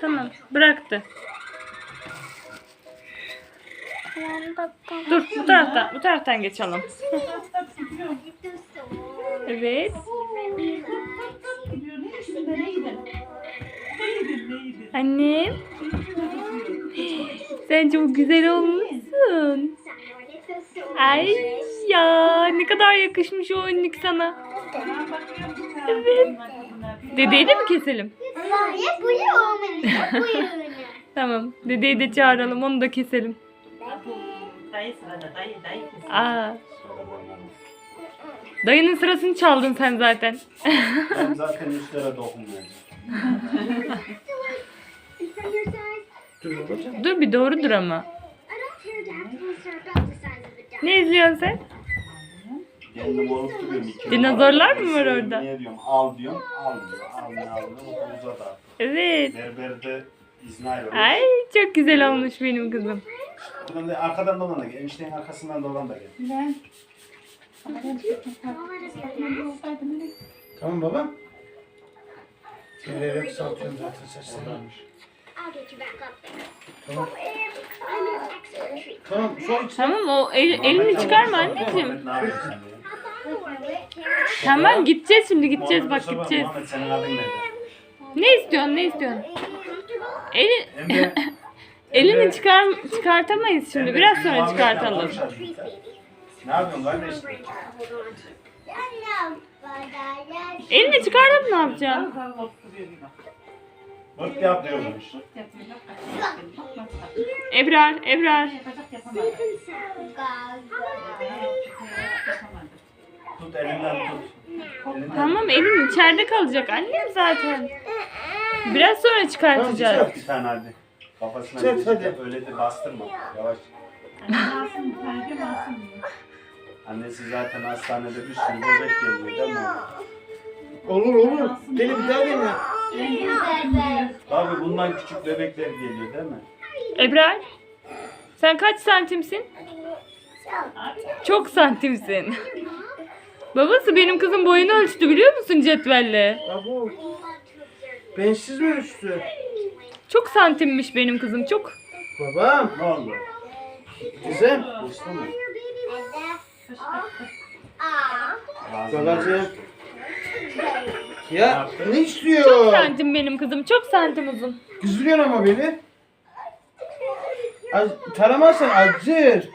Tamam bıraktı. Dur bu taraftan bu taraftan geçelim. Evet. Annem. Sen çok güzel olmuşsun. Ay ya ne kadar yakışmış o önlük sana. Evet. Dedeyi de mi keselim? Hayır, bu olmalı. Buyurun. Tamam. Dedeyi de çağıralım onu da keselim. Dayı sırada dayı dayı. Aa. Dayının sırasını çaldın sen zaten. Ben zaten üstlere dokunmayacağım. Dur. Dur bir doğrudur ama. Ne izliyorsun sen? İki. Dinozorlar mı var orada? Niye diyorum al diyorum almıyor. Almıyor almıyor. O da uzadı artık. Evet. Berberde izni ayrılmış. Ay çok güzel olmuş benim kızım. Buradan da arkadan dolan da gel. Eniştenin arkasından dolan da gel. Tamam babam. Seyrederek saltıyorum zaten saçlarını. Oradaymış. Tamam. Tamam son iki Tamam o el- elini çıkarma anneciğim. Muhammed ne yapıyorsun sen ya? Tamam gideceğiz şimdi gideceğiz bak gideceğiz. Muhammed senin adın neydi? Ne istiyorsun ne istiyorsun? Eli, Emre. elini çıkar çıkartamayız şimdi biraz sonra Muhammed'le çıkartalım. konuşalım. Ne yapıyorsun kardeşim? Elini çıkartıp ne yapacaksın? Bırt yapıyormuş. Ebrar, Ebrar. Tut elinden tut. Tamam elin içeride kalacak annem zaten. Biraz sonra çıkartacağız. Çıkart bir tane hadi. Kafasına Çık, bir hadi. şey- öyle de bastırma. Yavaş. Annesi zaten hastanede bir sürü bebek geliyor değil mi? Olur olur. Deli bir daha dene. Tabii bundan küçük bebekler geliyor değil mi? Ebrar. Sen kaç santimsin? Çok santimsin. Babası benim kızın boyunu ölçtü biliyor musun cetvelle? Abo. Bensiz mi üstü? Çok santimmiş benim kızım çok. Babam. Ne oldu? Usta mı? Babacığım. Ya ne Çok istiyor? santim benim kızım çok santim uzun. Kızıyorsun ama beni. Az, taramazsan acır.